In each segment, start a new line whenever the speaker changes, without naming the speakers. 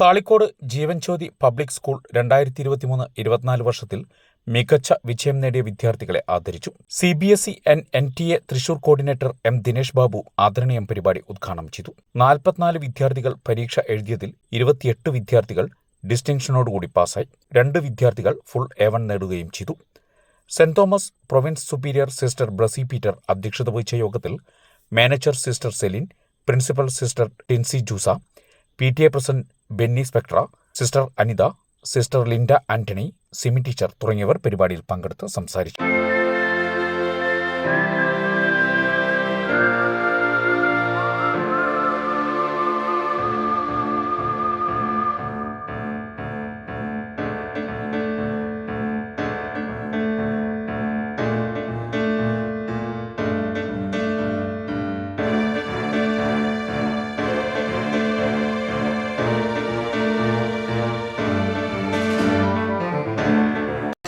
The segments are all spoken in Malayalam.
താളിക്കോട് ജീവൻജ്യോതി പബ്ലിക് സ്കൂൾ രണ്ടായിരത്തി ഇരുപത്തിമൂന്ന് ഇരുപത്തിനാല് വർഷത്തിൽ മികച്ച വിജയം നേടിയ വിദ്യാർത്ഥികളെ ആദരിച്ചു. C B S E N N T A Thrissur coordinator M Dinesh Babu ആദരണീയം പരിപാടി ഉദ്ഘാടനം ചെയ്തു. നാൽപ്പത്തിനാല് വിദ്യാർത്ഥികൾ പരീക്ഷ എഴുതിയതിൽ ഇരുപത്തിയെട്ട് വിദ്യാർത്ഥികൾ ഡിസ്റ്റിങ്ഷനോടുകൂടി പാസായി രണ്ട് വിദ്യാർത്ഥികൾ ഫുൾ എ വൺ നേടുകയും ചെയ്തു. Saint Thomas province superior sister Bressy Peter അധ്യക്ഷത വഹിച്ച യോഗത്തിൽ manager sister Celine principal sister Tincy Jose P T A president Benny Spectra sister Anitha sister Linda Antony Simi teacher തുടങ്ങിയവർ പരിപാടിയിൽ പങ്കെടുത്ത് സംസാരിച്ചു.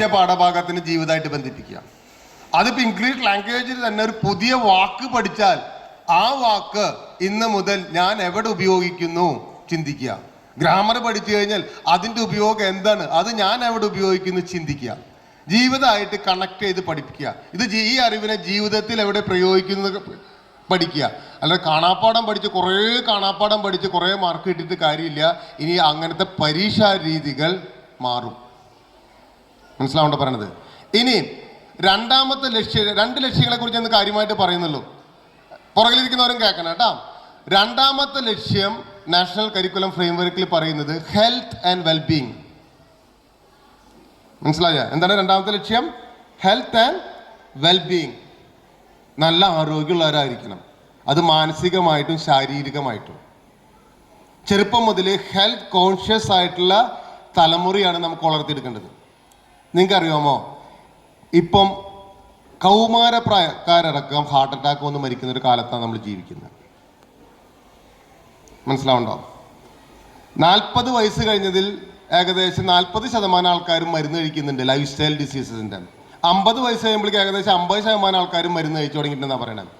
പാഠഭാഗത്തിന് ജീവിതമായിട്ട് ബന്ധിപ്പിക്കുക. അതിപ്പോൾ ഇംഗ്ലീഷ് ലാംഗ്വേജിൽ തന്നെ ഒരു പുതിയ വാക്ക് പഠിച്ചാൽ ആ വാക്ക് ഇന്ന് മുതൽ ഞാൻ എവിടെ ഉപയോഗിക്കുന്നു ചിന്തിക്കുക. ഗ്രാമർ പഠിച്ചു കഴിഞ്ഞാൽ അതിന്റെ ഉപയോഗം എന്താണ്? അത് ഞാൻ എവിടെ ഉപയോഗിക്കുന്നു ചിന്തിക്കുക. ജീവിതമായിട്ട് കണക്ട് ചെയ്ത് പഠിപ്പിക്കുക. ഇത് ഈ അറിവിനെ ജീവിതത്തിൽ എവിടെ പ്രയോഗിക്കുന്നത് പഠിക്കുക. അല്ലാതെ കാണാപ്പാടം പഠിച്ച് കുറേ കാണാപ്പാടം പഠിച്ച് കുറേ മാർക്ക് കിട്ടിയിട്ട് കാര്യമില്ല. ഇനി അങ്ങനത്തെ പരീക്ഷാ രീതികൾ മാറും. മനസ്സിലാവേണ്ട പറയണത്. ഇനി രണ്ടാമത്തെ ലക്ഷ്യ രണ്ട് ലക്ഷ്യങ്ങളെ കുറിച്ച് ഒന്ന് കാര്യമായിട്ട് പറയുന്നുള്ളൂ. പുറകിലിരിക്കുന്നവരും കേൾക്കണം കേട്ടോ. രണ്ടാമത്തെ ലക്ഷ്യം നാഷണൽ കരിക്കുലം ഫ്രെയിംവർക്കിൽ പറയുന്നത് ഹെൽത്ത് ആൻഡ് വെൽബീങ് മനസ്സിലായ? എന്താണ് രണ്ടാമത്തെ ലക്ഷ്യം? ഹെൽത്ത് ആൻഡ് വെൽബീങ് നല്ല ആരോഗ്യമുള്ളവരായിരിക്കണം. അത് മാനസികമായിട്ടും ശാരീരികമായിട്ടും. ചെറുപ്പം മുതൽ ഹെൽത്ത് കോൺഷ്യസ് ആയിട്ടുള്ള തലമുറയാണ് നമുക്ക് വളർത്തിയെടുക്കേണ്ടത്. നിങ്ങൾക്കറിയാമോ? ഇപ്പം കൗമാരപ്രായക്കാരടക്കം ഹാർട്ട് അറ്റാക്ക് വന്ന് മരിക്കുന്ന ഒരു കാലത്താണ് നമ്മൾ ജീവിക്കുന്നത്. മനസ്സിലാവുണ്ടോ നാൽപ്പത് വയസ്സ് കഴിഞ്ഞതിൽ ഏകദേശം നാൽപ്പത് ശതമാനം ആൾക്കാരും മരുന്ന് കഴിക്കുന്നുണ്ട് ലൈഫ് സ്റ്റൈൽ ഡിസീസസിന്റെ അമ്പത് വയസ്സ് കഴിയുമ്പോഴേക്ക് ഏകദേശം അമ്പത് ശതമാനം ആൾക്കാരും മരുന്ന് കഴിച്ചു തുടങ്ങിയിട്ടുണ്ടെന്നാണ് പറയണത്.